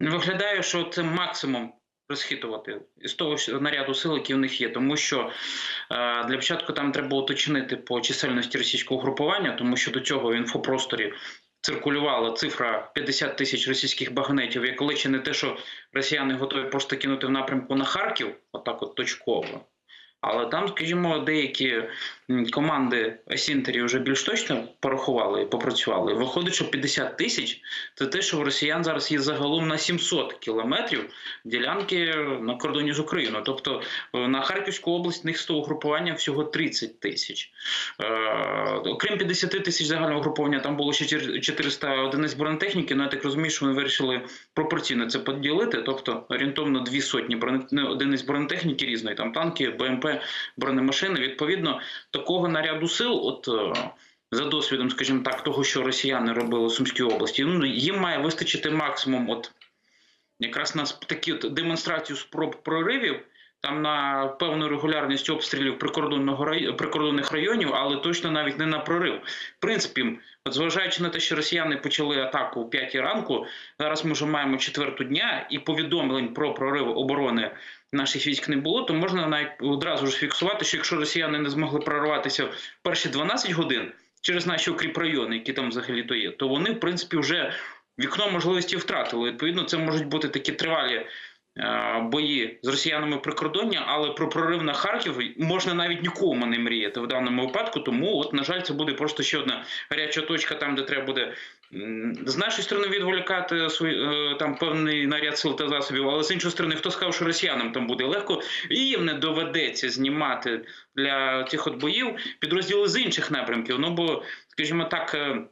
Виглядає, що це максимум розхитувати із того наряду сил, які в них є, тому що е, для початку там треба уточнити по чисельності російського групування, тому що до цього в інфопросторі циркулювала цифра 50 тисяч російських багнетів, як коли чи не те, що росіяни готові просто кинути в напрямку на Харків, отак от точково. Але там, скажімо, деякі команди Асінтері вже більш точно порахували і попрацювали. Виходить, що 50 тисяч це те, що в росіян зараз є загалом на 700 кілометрів ділянки на кордоні з Україною. Тобто е, на Харківську область них з того групування всього 30 тисяч. Е, окрім 50 тисяч загального груповання, там було ще 400 одиниць бронетехніки. Ну я так розумію, що вони вирішили пропорційно це поділити, тобто орієнтовно дві сотні броне- одиниць бронетехніки різної, там танки, БМП, бронемашини. Відповідно, такого наряду сил, от. е, За досвідом, скажімо так, того, що росіяни робили в Сумській області, ну їм має вистачити максимум, от якраз на такі от демонстрацію спроб проривів, там на певну регулярність обстрілів прикордонного рай... прикордонних районів, але точно навіть не на прорив. В принципі, от зважаючи на те, що росіяни почали атаку о 5 ранку, зараз ми вже маємо четверту дня, і повідомлень про прорив оборони наших військ не було, то можна навіть одразу ж фіксувати, що якщо росіяни не змогли прорватися перші 12 годин через наші укріпрайони, які там взагалі то є, то вони, в принципі, вже вікно можливості втратили. Відповідно, це можуть бути такі тривалі бої з росіянами прикордоння, але про прорив на Харків можна навіть нікому не мріяти в даному випадку. Тому, от, на жаль, це буде просто ще одна гаряча точка, там, де треба буде. З нашої сторони відволікати свої е, там певний наряд сил та засобів, але з іншої сторони, хто сказав, що росіянам там буде легко, і їм не доведеться знімати для цих от боїв підрозділи з інших напрямків. Ну бо, скажімо так, е,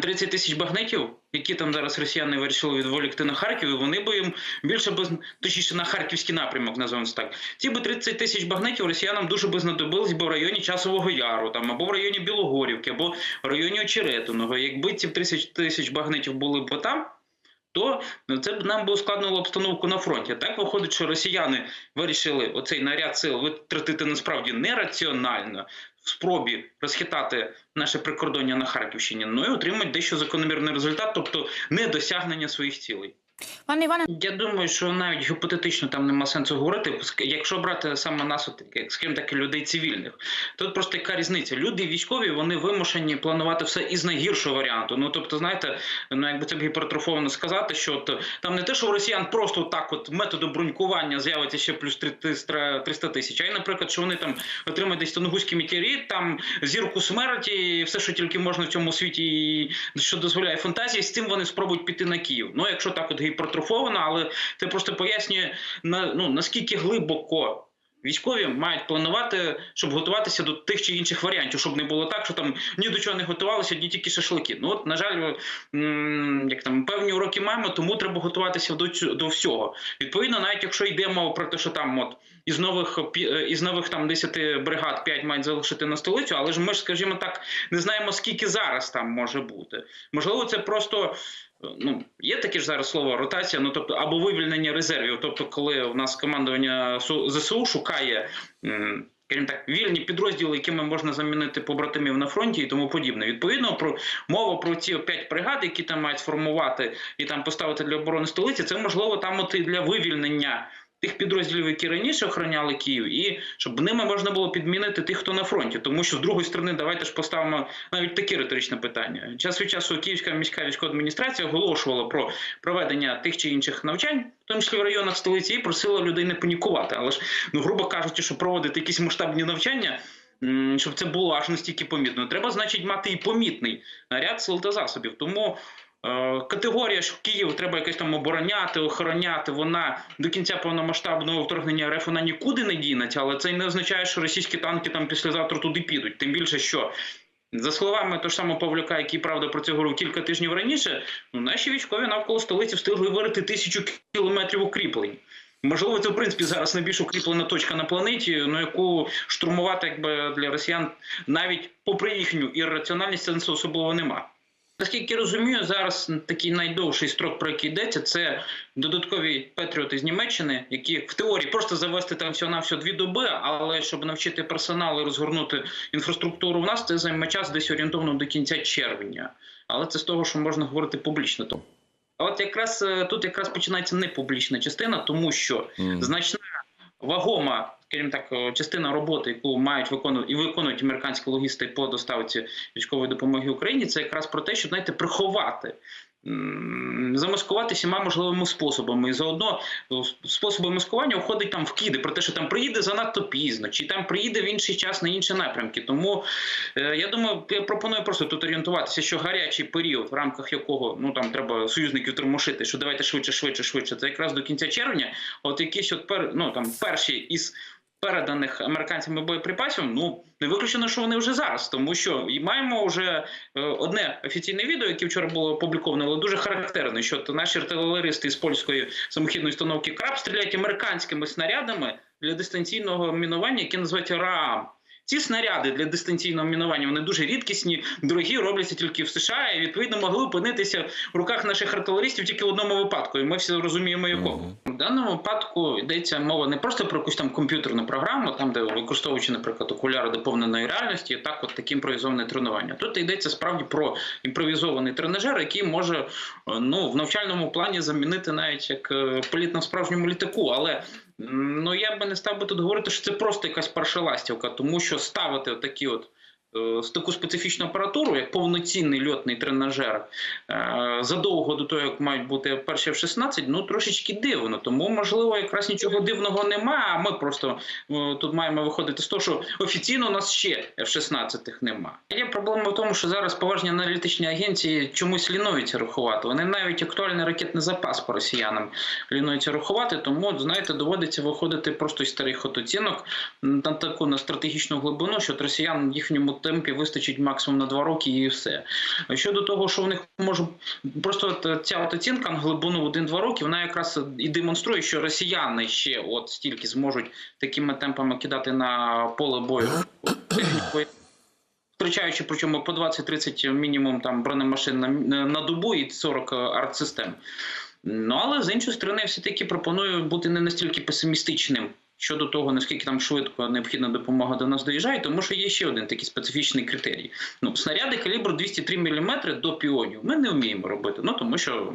30 тисяч багнетів, які там зараз росіяни вирішили відволікти на Харків, і вони би їм більше би точніше на харківський напрямок, називаємо так. Ці би 30 тисяч багнетів росіянам дуже би знадобились би в районі Часового Яру, там або в районі Білогорівки, або в районі Очеретиного. Якби ці 30 тисяч багнетів були б там. То це б нам би ускладнило обстановку на фронті. Так виходить, що росіяни вирішили оцей наряд сил витратити насправді нераціонально спробі розхитати наше прикордоння на Харківщині, ну і отримати дещо закономірний результат, тобто недосягнення своїх цілей. Пане Іване, Я думаю, що навіть гіпотетично там нема сенсу говорити, якщо брати саме нас, от, скажімо так, людей цивільних. Тут просто яка різниця. Люди військові вони вимушені планувати все із найгіршого варіанту. Ну тобто, знаєте, ну якби це б гіпертрофовано сказати, що от, там не те, що у росіян просто так, от методом бронькування з'явиться ще плюс 300 300 тисяч, а й, наприклад, що вони там отримають десь Тонгуський метеорит, там зірку смерті, і все, що тільки можна в цьому світі, і що дозволяє фантазії, з цим вони спробують піти на Київ. Ну, якщо так от гіпертрофовано, але це просто пояснює на ну наскільки глибоко. Військові мають планувати, щоб готуватися до тих чи інших варіантів, щоб не було так, що там ні до чого не готувалися, ні тільки шашлики. Ну от, на жаль, як там певні уроки маємо, тому треба готуватися до до всього. Відповідно, навіть якщо йде мова про те, що там от із нових е, із нових там 10 бригад 5 мають залишити на столицю, але ж ми ж, скажімо так, не знаємо скільки зараз там може бути. Можливо, це просто. Ну, є таке ж зараз слово ротація, ну тобто або вивільнення резервів. Тобто, коли у нас командування ЗСУ шукає, Крім так, вільні підрозділи, якими можна замінити побратимів на фронті і тому подібне. Відповідно, про мова про ці п'ять бригад, які там мають сформувати і там поставити для оборони столиці, це можливо там от і для вивільнення. Тих підрозділів, які раніше охороняли Київ, і щоб ними можна було підмінити тих, хто на фронті. Тому що з другої сторони, давайте ж поставимо навіть таке риторичне питання. Час від часу Київська міська військова адміністрація оголошувала про проведення тих чи інших навчань, в тому числі в районах столиці, і просила людей не панікувати. Але ж, ну грубо кажучи, що проводити якісь масштабні навчання. Щоб це було аж настільки помітно, треба, значить, мати і помітний ряд сил та засобів. Тому категорія, що Київ треба якось там обороняти, охороняти, вона до кінця повномасштабного вторгнення РФ вона нікуди не дінеться, але це не означає, що російські танки там післязавтра туди підуть. Тим більше, що за словами того ж самого Павлюка, який правда про це говорив кілька тижнів раніше, ну, наші військові навколо столиці встигли вирити тисячу кілометрів укріплень. Можливо, це в принципі зараз найбільш укріплена точка на планеті, ну яку штурмувати якби для росіян навіть попри їхню ірраціональність сенсу особливо нема. Наскільки розумію, зараз такий найдовший строк, про який йдеться, це додаткові патріоти з Німеччини, які в теорії просто завести там всього на всього дві доби, але щоб навчити персонал і розгорнути інфраструктуру в нас, це займе час десь орієнтовно до кінця червня. Але це з того, що можна говорити публічно. То А от якраз е, тут якраз починається непублічна частина, тому що значна вагома, скажімо так, частина роботи, яку мають виконувати і виконують американські логісти по доставці військової допомоги Україні, це якраз про те, щоб знаєте, приховати. Замаскувати всіма можливими способами, і заодно способи маскування входить там вкиди про те, що там приїде занадто пізно, чи там приїде в інший час на інші напрямки. Тому е, я думаю, я пропоную просто тут орієнтуватися, що гарячий період, в рамках якого ну там треба союзників тормошити, що давайте швидше, швидше, швидше. Це якраз до кінця червня. От якісь от пер, ну там перші із переданих американцями боєприпасів, ну не виключено, що вони вже зараз, тому що маємо вже е, одне офіційне відео, яке вчора було опубліковане, але дуже характерне, що наші артилеристи з польської самохідної установки краб стріляють американськими снарядами для дистанційного мінування, яке називається РААМ. Ці снаряди для дистанційного мінування вони дуже рідкісні, дорогі, робляться тільки в США, і відповідно могли опинитися в руках наших артилеристів тільки в одному випадку. І ми всі розуміємо, якому в даному випадку йдеться мова не просто про якусь там комп'ютерну програму, там де використовуючи, наприклад, окуляри доповненої реальності, так от таке імпровізоване тренування. Тут йдеться справді про імпровізований тренажер, який може е, ну в навчальному плані замінити навіть як е, політ на справжньому літаку, але. Ну, я би не став би тут говорити, що це просто якась паршаластівка, тому що ставити такі от е, з таку специфічну апаратуру, як повноцінний льотний тренажер, е, задовго до того, як мають бути перші F-16, ну трошечки дивно. Тому, можливо, якраз нічого дивного немає. А ми просто е, тут маємо виходити з того, що офіційно у нас ще F-16 нема. Є проблема в тому, що зараз поважні аналітичні агенції чомусь лінуються рахувати. Вони навіть актуальний ракетний запас по росіянам лінуються рахувати, тому знаєте, доводиться виходити просто із старих от оцінок на таку на стратегічну глибину, що от росіян їхньому темпі вистачить максимум на два роки і все. Щодо того, що в них може просто ця от оцінка на глибину в 1-2 роки, вона якраз і демонструє, що росіяни ще от стільки зможуть такими темпами кидати на поле бою. Втрачаючи причому по 20-30 мінімум там бронемашин на, на добу і 40 артсистем. Ну але з іншої сторони, все таки пропоную бути не настільки песимістичним щодо того, наскільки там швидко необхідна допомога до нас доїжджає, тому що є ще один такий специфічний критерій. Ну, снаряди калібру 203 мм до піонів ми не вміємо робити. Ну тому що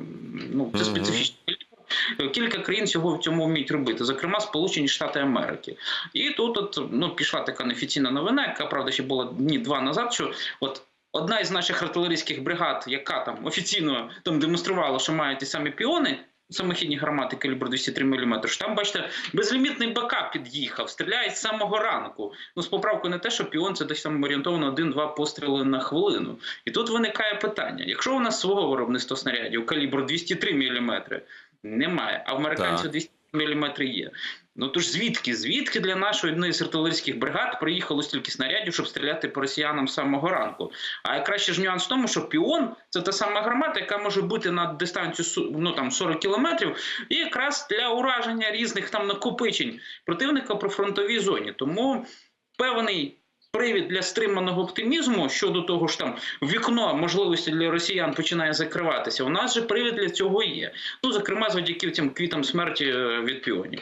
ну, це специфічний калібр. Кілька країн цього в цьому вміють робити, зокрема Сполучені Штати Америки. І тут от, ну, пішла така неофіційна новина, яка правда ще була дні два назад. Що от одна із наших артилерійських бригад, яка там офіційно там демонструвала, що має ті самі піони самохідні гармати калібру 203 мм. Що там, бачите, безлімітний БК під'їхав, стріляє з самого ранку. Ну, з поправкою на те, що піон це десь там орієнтовно 1-2 постріли на хвилину. І тут виникає питання: якщо у нас свого виробництва снарядів калібру 203 мм немає, а в американців 203 міліметри є. Ну тож звідки? Звідки для нашої однієї з артилерійських бригад приїхало стільки снарядів, щоб стріляти по росіянам з самого ранку? А краще ж нюанс в тому, що піон це та сама гармата, яка може бути на дистанцію ну, там 40 кілометрів, і якраз для ураження різних там накопичень противника при фронтовій зоні. Тому певний. Привід для стриманого оптимізму щодо того, ж там вікно можливості для росіян починає закриватися. У нас же привід для цього є. Ну, зокрема, завдяки цим квітам смерті е, від піонів.